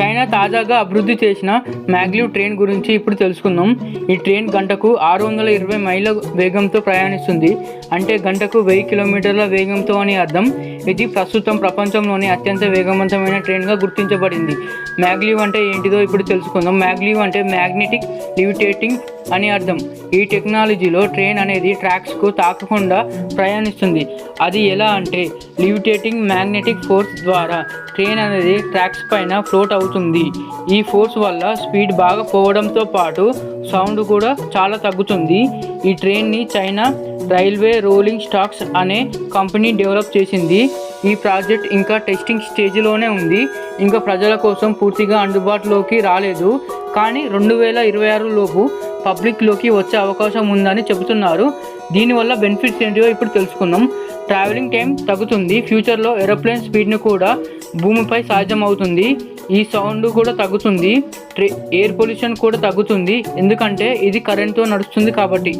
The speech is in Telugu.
చైనా తాజాగా అభివృద్ధి చేసిన మ్యాగ్లివ్ ట్రైన్ గురించి ఇప్పుడు తెలుసుకుందాం. ఈ ట్రైన్ గంటకు ఆరు వందల ఇరవై మైళ్ళ వేగంతో ప్రయాణిస్తుంది. అంటే గంటకు వెయ్యి కిలోమీటర్ల వేగంతో అని అర్థం. ఇది ప్రస్తుతం ప్రపంచంలోనే అత్యంత వేగవంతమైన ట్రైన్గా గుర్తించబడింది. మ్యాగ్లివ్ అంటే ఏంటిదో ఇప్పుడు తెలుసుకుందాం. మ్యాగ్లివ్ అంటే మ్యాగ్నెటిక్ లివిటేటింగ్ అని అర్థం. ఈ టెక్నాలజీలో ట్రైన్ అనేది ట్రాక్స్కు తాకకుండా ప్రయాణిస్తుంది. అది ఎలా అంటే లివిటేటింగ్ మ్యాగ్నెటిక్ ఫోర్స్ ద్వారా ట్రైన్ అనేది ట్రాక్స్ పైన ఫ్లోట్ అవుతుంది. ఈ ఫోర్స్ వల్ల స్పీడ్ బాగా పోవడంతో పాటు సౌండ్ కూడా చాలా తగ్గుతుంది. ఈ ట్రైన్ని చైనా రైల్వే రోలింగ్ స్టాక్స్ అనే కంపెనీ డెవలప్ చేసింది. ఈ ప్రాజెక్ట్ ఇంకా టెస్టింగ్ స్టేజ్లోనే ఉంది. ఇంకా ప్రజల కోసం పూర్తిగా అందుబాటులోకి రాలేదు. కానీ రెండు వేల ఇరవై ఆరు లోపు పబ్లిక్లోకి వచ్చే అవకాశం ఉందని చెబుతున్నారు. దీనివల్ల బెనిఫిట్స్ ఏంటివో ఇప్పుడు తెలుసుకుందాం. ట్రావెలింగ్ టైం తగ్గుతుంది. ఫ్యూచర్లో ఏరోప్లేన్ స్పీడ్ని కూడా భూమిపై సాధ్యమవుతుంది. ఈ సౌండ్ కూడా తగ్గుతుంది. ట్రే ఎయిర్ పొల్యూషన్ కూడా తగ్గుతుంది. ఎందుకంటే ఇది కరెంట్తో నడుస్తుంది కాబట్టి.